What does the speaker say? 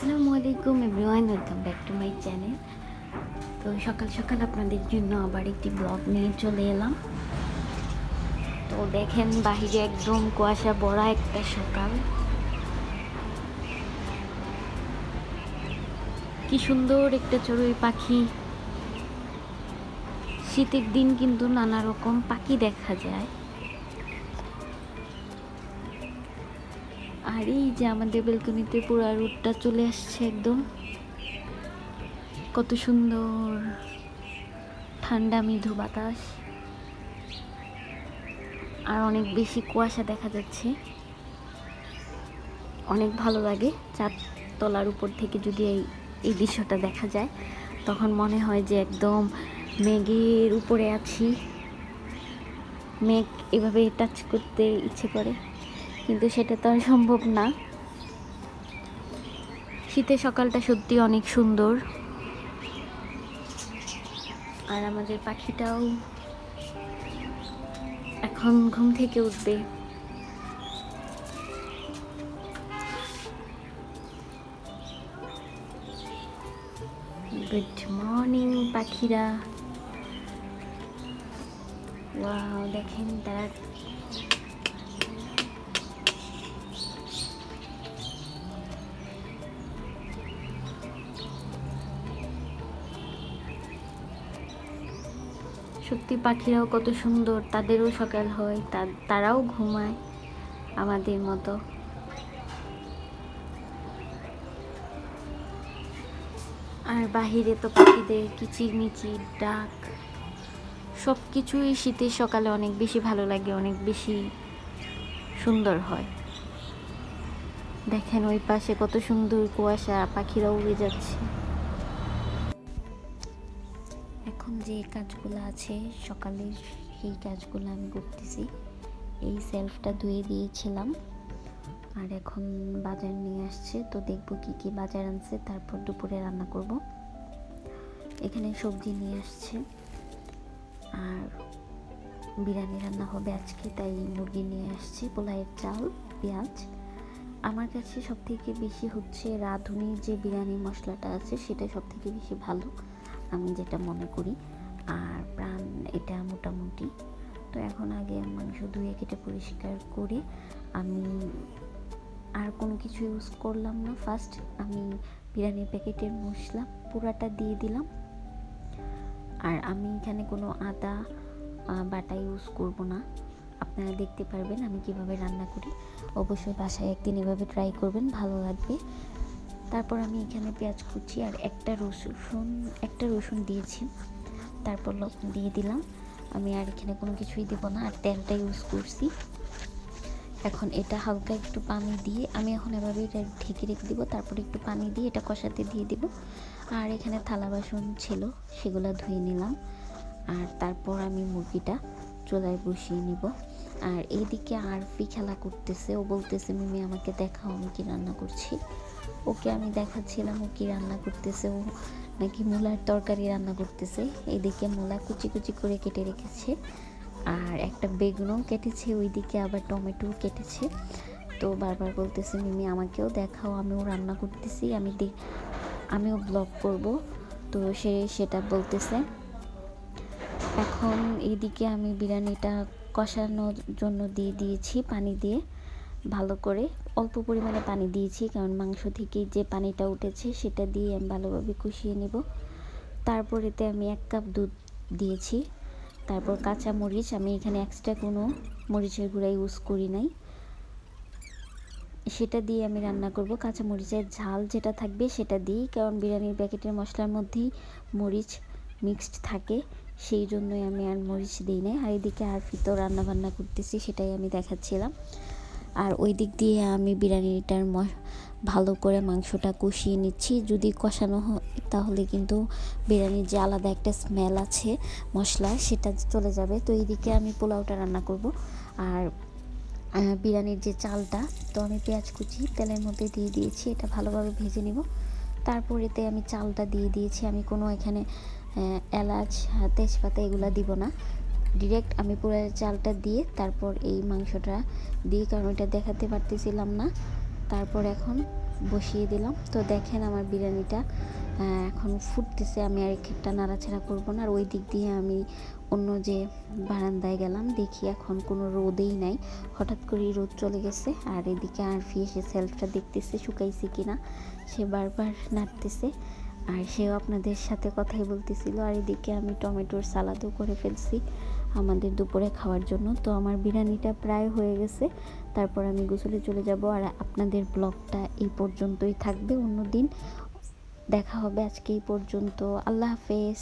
আসসালামু আলাইকুম everyone, welcome back to my channel. তো সকাল সকাল আপনাদের জন্য আবার একটি ব্লগ নিয়ে চলে এলাম। তো দেখেন, বাহিরে একদম কুয়াশা ভরা একটা সকাল। কি সুন্দর একটা চড়ুই পাখি। শীতের দিন কিন্তু নানা রকম পাখি দেখা যায়। আর এই যে আমাদের বেলকনিতে পুরো রোডটা চলে আসছে একদম। কত সুন্দর ঠান্ডা মৃদু বাতাস। আর অনেক বেশি কুয়াশা দেখা যাচ্ছে। অনেক ভালো লাগে চার তলার উপর থেকে যদি এই এই দৃশ্যটা দেখা যায়। তখন মনে হয় যে একদম মেঘের উপরে আছি। মেঘ এভাবে টাচ করতে ইচ্ছে করে। কিন্তু সেটা তো আর সম্ভব না। শীতের সকালটা সত্যি অনেক সুন্দর। আর আমাদের পাখিটাও এখন ঘুম থেকে উঠবে। গুড মর্নিং পাখিরা। দেখেন তারা সত্যি পাখিরাও কত সুন্দর, তাদেরও সকাল হয় তারাও ঘুমায় আমাদের মতো। আর বাহিরে তো পাখিদের কিচিরমিচির, ডাক সব কিছুই শীতের সকালে অনেক বেশি ভালো লাগে, অনেক বেশি সুন্দর হয়। দেখেন ওই পাশে কত সুন্দর কুয়াশা পাখিরা উড়ে যাচ্ছে। যে কাজগুলো আছে, সকালের সেই কাজগুলো আমি করতেছি। এই সেলফটা ধুয়ে দিয়েছিলাম। আর এখন বাজার নিয়ে আসছে, তো দেখব কি কি বাজার আনছে, তারপর দুপুরে রান্না করব। এখানে সবজি নিয়ে আসছে। আর বিরিয়ানি রান্না হবে আজকে, তাই মুরগি নিয়ে আসছি, পোলাইয়ের চাল, পেঁয়াজ। আমার কাছে সব থেকে বেশি হচ্ছে রাঁধুনির যে বিরিয়ানি মশলাটা আছে, সেটা সব থেকে বেশি ভালো। আমি যেটা মনে করি, আর প্রাণ এটা মোটামুটি। তো এখন আগে মাংস ধুয়ে কেটে পরিষ্কার করে আমি আর কোনো কিছু ইউজ করলাম না। ফার্স্ট আমি বিরিয়ানির প্যাকেটের মশলা পুরাটা দিয়ে দিলাম। আর আমি এখানে কোনো আদা বাটা ইউজ করব না। আপনারা দেখতে পারবেন আমি কীভাবে রান্না করি। অবশ্যই বাসায় একদিন এভাবে ট্রাই করবেন, ভালো লাগবে। তারপর আমি এখানে পেঁয়াজ কুচি আর একটা রসুন একটা রসুন দিয়েছি। তারপর লবণ দিয়ে দিলাম। আমি আর এখানে কোনো কিছুই দেবো না, আর তেলটা ইউজ করছি। এখন এটা হালকা একটু পানি দিয়ে আমি এখন এভাবে এটা ঢেকে রেখে দিব। তারপর একটু পানি দিয়ে এটা কষাতে দিয়ে দিব। আর এখানে থালা বাসন ছিল, সেগুলো ধুয়ে নিলাম। আর তারপর আমি মুরগিটা চুলায় বসিয়ে নিব। আর এইদিকে আরফি খেলা করতেছে। ও বলতেছে, মিমি, আমাকে দেখাও, আমি কি রান্না করছি? ওকে আমি দেখাচ্ছিলাম, ও কি রান্না করতেছে? ও নাকি মূলার তরকারি রান্না করতেছে। এইদিকে মূলা কুচি কুচি করে কেটে রেখেছে। আর একটা বেগুনও কেটেছে, ওইদিকে আবার টমেটো কেটেছে। তো বারবার বলতেছে, মিমি, আমাকেও দেখাও, আমিও রান্না করতেছি, আমি আমিও ব্লগ করব। তো সে সেটা বলতেছে। এখন এইদিকে আমি বিরিয়ানিটা কষানোর জন্য দিয়ে দিয়েছি পানি দিয়ে ভালো করে। অল্প পরিমাণে পানি দিয়েছি, কারণ মাংস থেকে যে পানিটা উঠেছে সেটা দিয়ে আমি ভালোভাবে কষিয়ে নেব। তারপরেতে আমি এক কাপ দুধ দিয়েছি। তারপর কাঁচা মরিচ, আমি এখানে এক্সট্রা কোনো মরিচের গুঁড়া ইউজ করি নাই। সেটা দিয়ে আমি রান্না করব। কাঁচা মরিচের ঝাল যেটা থাকবে সেটা দিই কারণ বিরিয়ানির প্যাকেটের মশলার মধ্যেই মরিচ মিক্সড থাকে। সেই জন্যই আমি আর মরিচ দিই নাই। আর এদিকে আর ফিতো রান্না বান্না করতেছি, সেটাই আমি দেখাচ্ছিলাম। আর ওই দিক দিয়ে আমি বিরিয়ানিটার ভালো করে মাংসটা কষিয়ে নিচ্ছি। যদি কষানো হয়, তাহলে কিন্তু বিরিয়ানির যে আলাদা একটা স্মেল আছে, মশলা, সেটা চলে যাবে। তো এইদিকে আমি পোলাওটা রান্না করব। আর বিরিয়ানির যে চালটা, তো আমি পেঁয়াজ কুচি, তেলের মধ্যে দিয়ে দিয়েছি। এটা ভালোভাবে ভেজে নিব। তারপরেতে আমি চালটা দিয়ে দিয়েছি। আমি কোনো এখানে এলাচ তেজপাতা এগুলো দিব না। ডিরেক্ট আমি পুরো চালটা দিয়ে তারপর এই মাংসটা দিয়ে কারণ এটা দেখাতে পারতেছিলাম না। তারপর এখন বসিয়ে দিলাম। তো দেখেন আমার বিরিয়ানিটা এখন ফুটতেছে। আমি আর একটা নাড়াচাড়া করব না। আর ওই দিক দিয়ে আমি অন্য যে বারান্দায় গেলাম, দেখি এখন কোনো রোদেই নাই। হঠাৎ করেই রোদ চলে গেছে। আর এদিকে আরফি এসে সেলফটা দেখতেছে, শুকাইছে কিনা। সে বারবার নাড়তেছে। আর সেও আপনাদের সাথে কথাই বলতেছিল, আর এদিকে আমি টমেটোর সালাদও করে ফেলছি আমাদের দুপুরে খাওয়ার জন্য। তো আমার বিরিয়ানিটা প্রায় হয়ে গেছে, তারপর আমি গোসলে চলে যাব আর আপনাদের ব্লগটা এই পর্যন্তই থাকবে অন্য দিন দেখা হবে আজকে এই পর্যন্ত। আল্লাহ হাফেজ।